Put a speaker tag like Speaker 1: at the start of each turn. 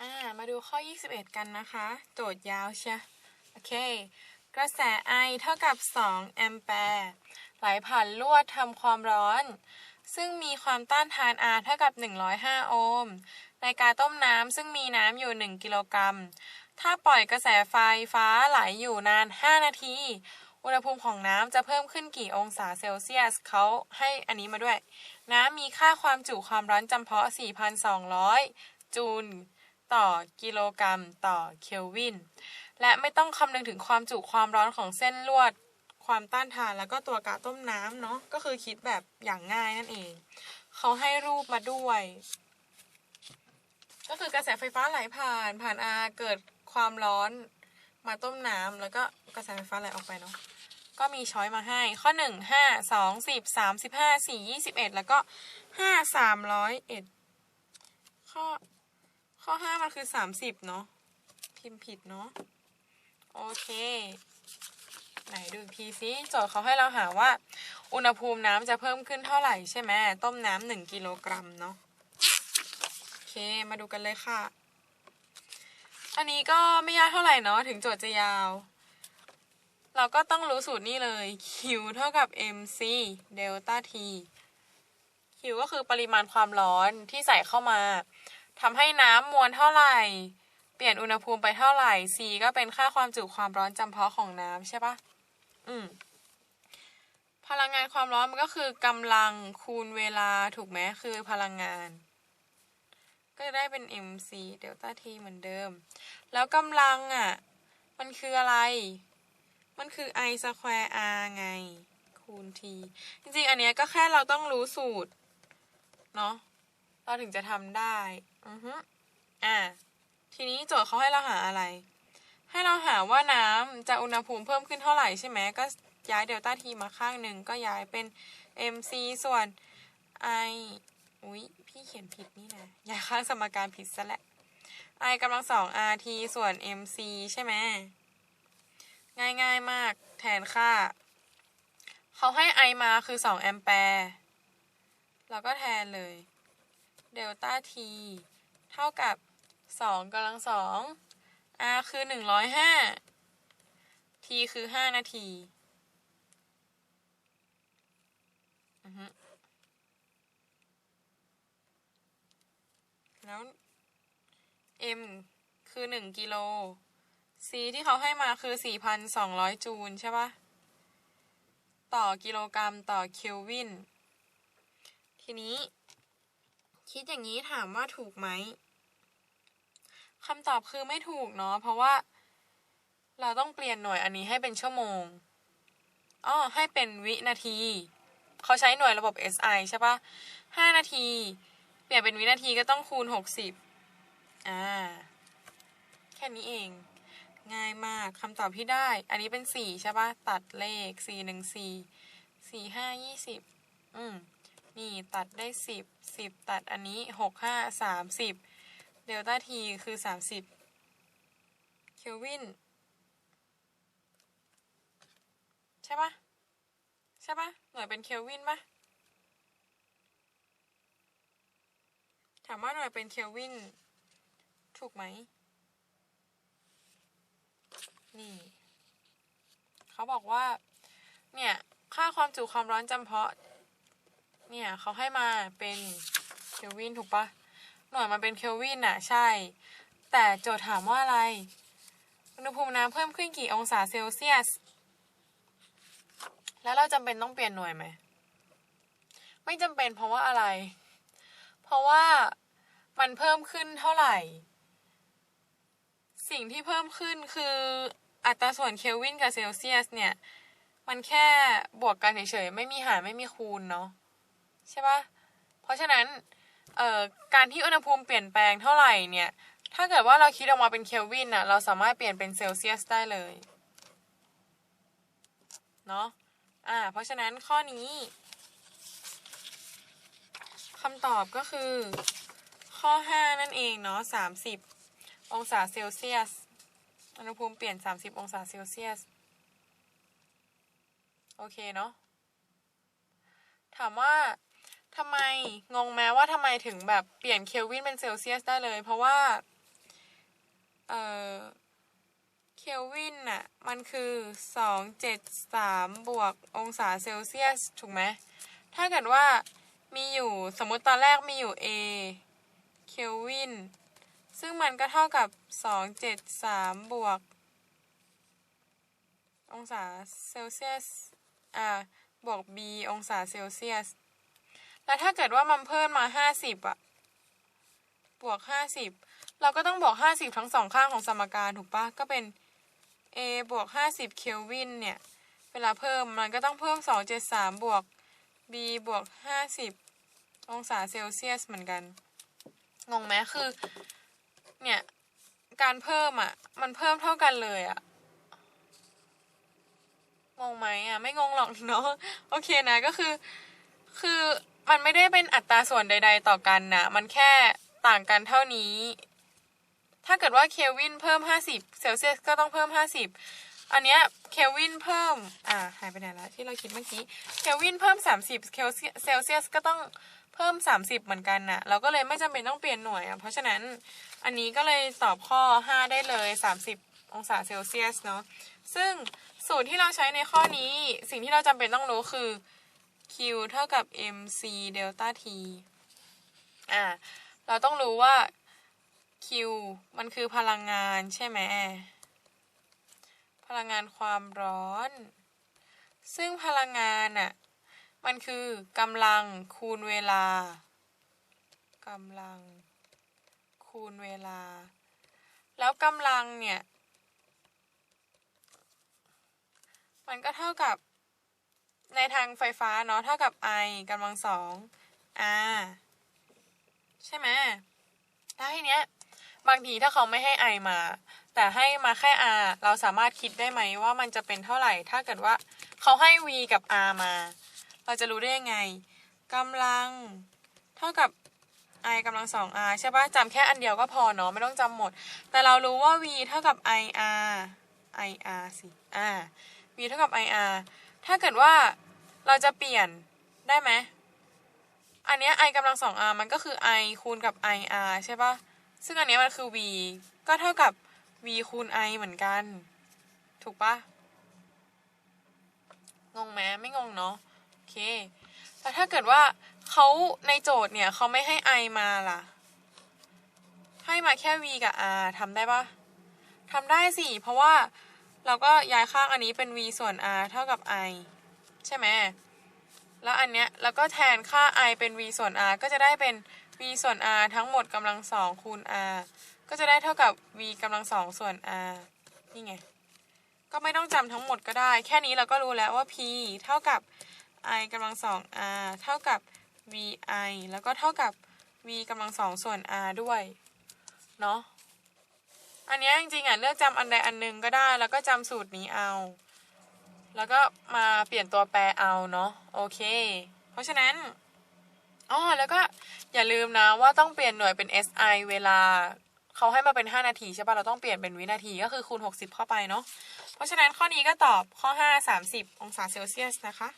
Speaker 1: อ่ามาดูข้อ 21 กันนะคะ โจทย์ยาวเชียโอเค กระแสไอเท่ากับ 2 แอมแปร์ไหลผ่านลวดทำความร้อน ซึ่งมีความต้านทาน R เท่ากับ 105 โอห์มในกาต้มน้ำซึ่งมีน้ำอยู่ 1 กิโลกรัม ถ้าปล่อยกระแสไฟฟ้าไหลอยู่นาน 5 นาที อุณหภูมิของน้ำจะเพิ่มขึ้นกี่องศาเซลเซียสเขาให้อันนี้มาด้วย น้ำมีค่าความจุความร้อนจำเพาะ 4,200 จูล ต่อกิโลกรัมต่อเคลวิน และไม่ต้องคำนึงถึงความจุความร้อนของเส้นลวด ความต้านทานแล้วก็ตัวกาต้มน้ำเนาะก็คือคิดแบบอย่างง่ายนั่นเอง เขาให้รูปมาด้วย ก็คือกระแสไฟฟ้าไหลผ่าน ผ่านอาเกิดความร้อนมาต้มน้ำแล้วก็กระแสไฟฟ้าไหลออกไปเนาะก็มีช้อยมาให้ ข้อหนึ่งห้าสองสิบสามสิบห้าสี่ยี่สิบเอ็ดแล้วก็ห้าสามร้อยเอ็ดข้อ ข้อห้ามันคือสามสิบเนาะพิมพ์ผิดเนาะโอเค ไหนดูทีซิโจทย์เขาให้เราหาว่า อุณหภูมิน้ำจะเพิ่มขึ้นเท่าไหร่ใช่ไหมต้มน้ำหนึ่งกิโลกรัมเนาะโอเคมาดูกันเลยค่ะ อันนี้ก็ไม่ยากเท่าไหร่เนาะถึงโจทย์จะยาว เราก็ต้องรู้สูตรนี่เลย Q เท่ากับ mc เดลต้า t Q ก็คือปริมาณความร้อนที่ใส่เข้ามา ทำให้น้ำมวลเท่าไหร่ เปลี่ยนอุณหภูมิไปเท่าไหร่ C ก็เป็นค่าความจุความร้อนจำเพาะของน้ำใช่ปะอืม พลังงานความร้อนมันก็คือกำลังคูณเวลาถูกไหมคือพลังงาน ก็จะได้เป็น mc เดลต้า t เหมือนเดิม แล้วกำลังอะ มันคืออะไร มันคือ i square r ไง คูณ t จริงๆ อันเนี้ยก็แค่เราต้องรู้สูตร เนาะเราถึงจะทำได้ อือฮึอ่า ทีนี้โจทย์เขาให้เราหาอะไร ให้เราหาว่าน้ำจะอุณหภูมิเพิ่มขึ้นเท่าไหร่ใช่ไหม ก็ย้ายเดลต้าทีมาข้างหนึ่งก็ย้ายเป็น mc ส่วน i อุ๊ย พี่เขียนผิดนี่นะ ย้ายข้างสมการผิดซะแหละ i กำลังสอง rt ส่วน mc ใช่ไหม ง่ายๆมาก แทนค่า เขาให้ i มาคือ 2 แอมแปร์เราก็แทนเลย เดลต้า t เท่ากับ2กำลังสอง r คือ105 t คือ5นาทีอือฮึแล้ว m คือ1กิโล c ที่เขาให้มาคือ4,200จูลใช่ปะต่อกิโลกรัมต่อเคลวิน ทีนี้ คิดอย่างนี้ถามว่าถูกไหม คำตอบคือไม่ถูกเนาะเพราะว่า เราต้องเปลี่ยนหน่วยอันนี้ให้เป็นชั่วโมงอ๋อให้เป็นวินาที เขาใช้หน่วยระบบ SI ใช่ปะห้านาที เปลี่ยนเป็นวินาทีก็ต้องคูณหกสิบอ่า แค่นี้เอง ง่ายมากคำตอบที่ได้ อันนี้เป็นสี่ใช่ปะตัดเลขสี่หนึ่งสี่สี่ห้ายี่สิบอืมนี่ตัดได้สิบสิบตัดอันนี้หกห้าสามสิบ เดลต้าทีคือสามสิบเคลวิน ใช่ปะใช่ปะหน่วยเป็นเคลวินปะถามว่าหน่วยเป็นเคลวิน ถูกไหม นี่ เขาบอกว่า เนี่ย ค่าความจุความร้อนจำเพาะ เนี่ย เขาให้มาเป็นเคลวินถูกปะ น่วยมันเป็นเคลวินน่ะ ใช่ แต่โจทย์ถามว่าอะไร อุณหภูมิน้ำเพิ่มขึ้นกี่องศาเซลเซียส แล้วเราจำเป็นต้องเปลี่ยนหน่วยไหม ไม่จำเป็นเพราะว่าอะไร เพราะว่ามันเพิ่มขึ้นเท่าไหร่ สิ่งที่เพิ่มขึ้นคืออัตราส่วนเคลวินกับเซลเซียสเนี่ย มันแค่บวกกันเฉยๆ ไม่มีหารไม่มีคูณเนาะใช่ปะเพราะฉะนั้น เอ่อการที่อุณหภูมิเปลี่ยนแปลงเท่าไหร่เนี่ย ถ้าเกิดว่าเราคิดออกมาเป็นเคลวินอะเราสามารถเปลี่ยนเป็นเซลเซียสได้เลย เนาะอ่า เพราะฉะนั้นข้อนี้คำตอบก็คือ ข้อ 5 นั่นเองเนาะ30 องศาเซลเซียส อุณหภูมิเปลี่ยน 30 องศาเซลเซียส โอเคเนาะ ถามว่า ทำไมงงไหมว่าทำไมถึงแบบเปลี่ยนเคลวินเป็นเซลเซียสได้เลย เพราะว่า เอ่อเคลวินน่ะ มันคือสองเจ็ดสามบวกองศาเซลเซียส ถูกไหม ถ้าเกิดว่ามีอยู่สมมติตอนแรกมีอยู่ A เคลวิน ซึ่งมันก็เท่ากับสองเจ็ดสามบวก องศาเซลเซียส อ่า บวก B องศาเซลเซียส แล้วถ้าเกิดว่ามันเพิ่มมาห้าสิบอะบวกห้าสิบเราก็ต้องบวกห้าสิบทั้งสองข้างของสมการถูกปะก็เป็น A บวกห้าสิบเคลวินเนี่ย เวลาเพิ่มมันก็ต้องเพิ่มสองเจ็ดสามบวก B บวกห้าสิบองศาเซลเซียสเหมือนกัน งงไหมคือ เนี่ย การเพิ่มอะ มันเพิ่มเท่ากันเลยอะ งงไหมอะ ไม่งงหรอกเนาะ โอเคนะ ก็คือ คือ มันไม่ได้เป็นอัตราส่วนใด ๆ ต่อกันนะมันแค่ต่างกันเท่านี้ ถ้าเกิดว่าเคลวินเพิ่ม 50 เซลเซียสก็ต้องเพิ่ม 50 อันเนี้ยเคลวินเพิ่ม อ่าหายไปไหนละที่เราคิดเมื่อกี้ เคลวินเพิ่ม 30เคลเซียเซลเซียสก็ต้องเพิ่ม 30 เหมือนกันนะเราก็เลยไม่จำเป็นต้องเปลี่ยนหน่วยอะ เพราะฉะนั้นอันนี้ก็เลยตอบข้อ 5 ได้เลย 30 องศาเซลเซียสเนาะ ซึ่งสูตรที่เราใช้ในข้อนี้ สิ่งที่เราจำเป็นต้องรู้คือ Q เท่ากับ mc เดลต้า t อ่า เราต้องรู้ว่า Q มันคือพลังงานใช่ไหม พลังงานความร้อน ซึ่งพลังงานน่ะ มันคือกำลังคูณเวลากำลังคูณเวลา แล้วกำลังเนี่ย มันก็เท่ากับ ในทางไฟฟ้าเนาะเท่ากับ I กำลังสอง R ใช่ไหมแล้วทีเนี้ยบางทีถ้าเขาไม่ให้ I มา แต่ให้มาแค่ R เราสามารถคิดได้ไหมว่ามันจะเป็นเท่าไหร่ ถ้าเกิดว่าเขาให้ V กับ R มา เราจะรู้ได้ยังไงกำลังเท่ากับ I กำลังสอง R ใช่ปะจำแค่อันเดียวก็พอเนาะไม่ต้องจำหมด แต่เรารู้ว่า V เท่ากับ IR IR สิอ่า V เท่ากับ IR ถ้าเกิดว่าเราจะเปลี่ยนได้ไหม อันเนี้ย i กำลังสอง r มันก็คือ i คูณกับ i r ใช่ปะซึ่งอันเนี้ยมันคือ v ก็เท่ากับ v คูณ i เหมือนกัน ถูกปะงงไหมไม่งงเนาะโอเค แต่ถ้าเกิดว่าเขาในโจทย์เนี่ยเขาไม่ให้ i มาล่ะ ให้มาแค่ v กับ r ทำได้ปะทำได้สิ เพราะว่า เราก็ย้ายข้างอันนี้เป็น v ส่วน r เท่ากับ i ใช่ไหมแล้วอันเนี้ยแล้วก็แทนค่า i เป็น v ส่วน r ก็จะได้เป็น v ส่วน r ทั้งหมดกำลังสองคูณ r ก็จะได้เท่ากับ v กำลังสองส่วน r นี่ไง ก็ไม่ต้องจำทั้งหมดก็ได้ แค่นี้เราก็รู้แล้วว่า p เท่ากับ i กำลังสอง r เท่ากับ vi แล้วก็เท่ากับ v กำลังสองส่วน r ด้วย เนาะ อันนี้จริงๆอะเลือกจำอันใดอันหนึ่งก็ได้ แล้วก็จำสูตรนี้เอา แล้วก็มาเปลี่ยนตัวแปรเอาเนาะโอเค เพราะฉะนั้นอ๋อแล้วก็อย่าลืมนะว่าต้องเปลี่ยนหน่วยเป็น SI เวลาเขาให้มาเป็น 5 นาทีใช่ปะเราต้องเปลี่ยนเป็นวินาทีก็คือคูณ 60 เข้าไปเนาะเพราะฉะนั้นข้อนี้ก็ตอบข้อ 5 30 องศาเซลเซียสนะคะ